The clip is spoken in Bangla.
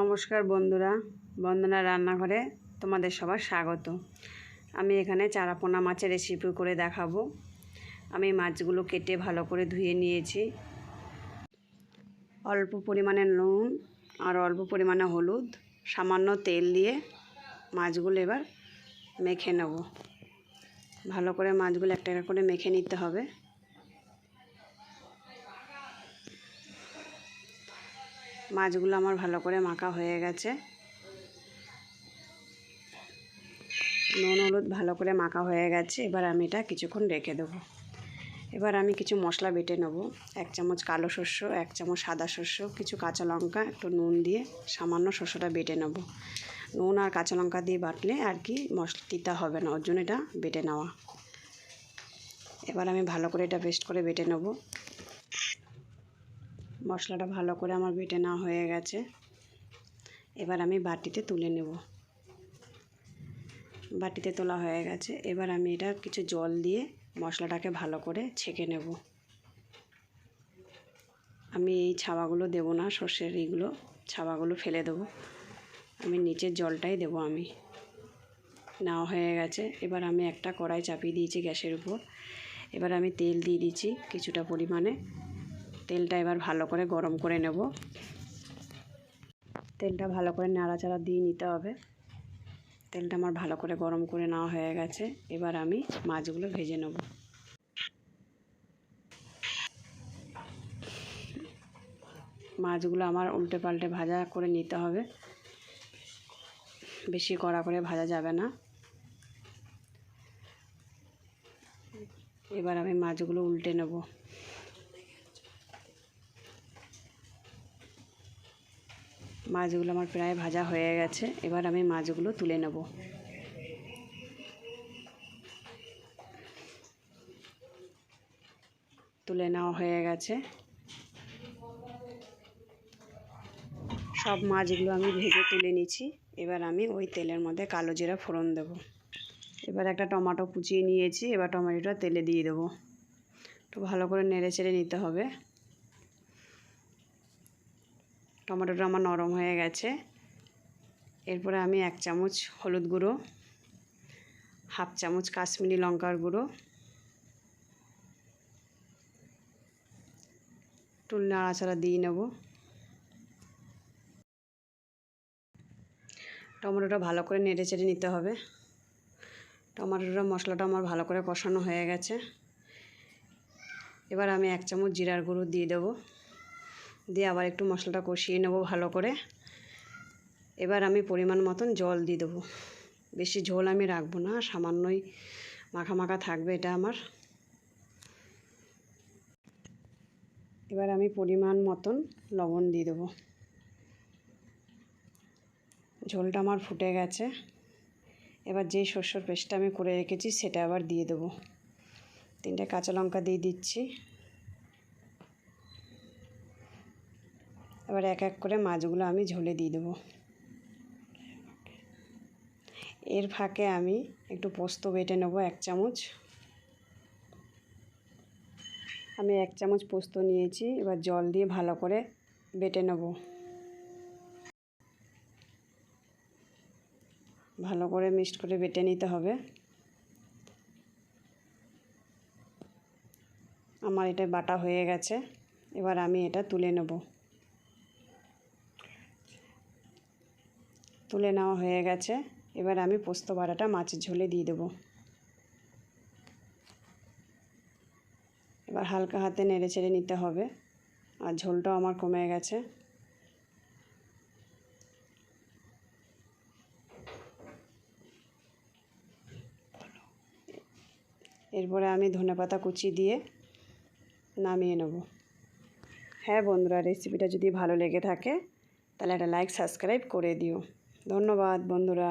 নমস্কার বন্ধুরা, বন্দনা রান্নাঘরে তোমাদের সবার স্বাগত। আমি এখানে চারাপোনা মাছের রেসিপি করে দেখাবো। আমি মাছগুলো কেটে ভালো করে ধুয়ে নিয়েছি। অল্প পরিমাণে নুন আর অল্প পরিমাণে হলুদ, সামান্য তেল দিয়ে মাছগুলো এবার মেখে নেব। ভালো করে মাছগুলো একটা একটা করে মেখে নিতে হবে। মাছগুলো আমার ভালো করে মাখা হয়ে গেছে। নুন, হলুদ ভালো করে মাখা হয়ে গেছে। এবার আমি এটা কিছুক্ষণ রেখে দেবো। এবার আমি কিছু মশলা বেটে নেব। এক চামচ কালো শস্য এক চামচ সাদা শস্য কিছু কাঁচা লঙ্কা, একটু নুন দিয়ে সামান্য শস্যটা বেটে নেব। নুন আর কাঁচা লঙ্কা দিয়ে বাটলে আর কি মশলা তিতা হবে না, ওর জন্য এটা বেটে নেওয়া। এবার আমি ভালো করে এটা পেস্ট করে বেটে নেব। মশলাটা ভালো করে আমার বেটে নেওয়া হয়ে গেছে। এবার আমি বাটিতে তুলে নেব। বাটিতে তোলা হয়ে গেছে। এবার আমি এটা কিছু জল দিয়ে মশলাটাকে ভালো করে ছেঁকে নেব। আমি এই ছাওয়াগুলো দেবো না, সর্ষের এইগুলো ছাওয়াগুলো ফেলে দেবো। আমি নিচের জলটাই দেবো আমি। নেওয়া হয়ে গেছে। এবার আমি একটা কড়াই চাপিয়ে দিয়েছি গ্যাসের উপর। এবার আমি তেল দিয়ে দিচ্ছি কিছুটা পরিমাণে। তেলটা এবার ভালো করে গরম করে নেব। তেলটা ভালো করে নাড়াচাড়া দিয়ে নিতে হবে। তেলটা আমার ভালো করে গরম করে নেওয়া হয়ে গেছে। এবার আমি মাছগুলো ভেজে নেব। মাছগুলো আমার উল্টে পাল্টে ভাজা করে নিতে হবে। বেশি কড়া করে ভাজা যাবে না। এবার আমি মাছগুলো উল্টে নেব। মাছগুলো আমার প্রায় ভাজা হয়ে গেছে। এবার আমি মাছগুলো তুলে নেব। তুলে নেওয়া হয়ে গেছে। সব মাছগুলো আমি ভেজে তুলে নিচ্ছি। এবার আমি ওই তেলের মধ্যে কালো জিরা ফোড়ন দেব। এবার একটা টমেটো কুচিয়ে নিয়েছি। এবার টমেটোটা তেলে দিয়ে দেবো। একটু ভালো করে নেড়ে চেড়ে নিতে হবে। টমেটোটা আমার নরম হয়ে গেছে। এরপরে আমি এক চামচ হলুদ গুঁড়ো, হাফ চামচ কাশ্মীরি লঙ্কার গুঁড়ো, একটু নাড়াচাড়া দিয়ে নেব। টমেটোটা ভালো করে নেড়ে চেড়ে নিতে হবে। টমেটোটা, মশলাটা আমার ভালো করে কষানো হয়ে গেছে। এবার আমি এক চামচ জিরার গুঁড়ো দিয়ে দেবো। দিয়ে আবার একটু মশলাটা কষিয়ে নেব ভালো করে। এবার আমি পরিমাণ মতন জল দিয়ে দেবো। বেশি ঝোল আমি রাখব না, সামান্যই মাখা মাখা থাকবে এটা আমার। এবার আমি পরিমাণ মতন লবণ দিয়ে দেবো। ঝোলটা আমার ফুটে গেছে। এবার যেই শস্যর পেস্টটা আমি করে রেখেছি সেটা আবার দিয়ে দেবো। তিনটে কাঁচা লঙ্কা দিয়ে দিচ্ছি। এবার এক এক করে মাছগুলো আমি ঝোলে দিয়ে দেবো। এর ফাঁকে আমি একটু পোস্ত বেটে নেব এক চামচ। আমি এক চামচ পোস্ত নিয়েছি, এবার জল দিয়ে ভালো করে বেটে নেব। ভালো করে মিক্সড করে বেটে নিতে হবে। আমার এটা বাটা হয়ে গেছে, এবার আমি এটা তুলে নেব। তুলে নেওয়া হয়ে গেছে। এবার আমি পোস্ত বাটাটা মাছের ঝোলে দিয়ে দেবো। এবার হালকা হাতে নেড়ে চেড়ে নিতে হবে। আর ঝোলটাও আমার কমে গেছে। এরপরে আমি ধনেপাতা কুচি দিয়ে নামিয়ে নেব। হ্যাঁ বন্ধুরা, রেসিপিটা যদি ভালো লেগে থাকে, তাহলে একটা লাইক, সাবস্ক্রাইব করে দিও। ধন্যবাদ বন্ধুরা।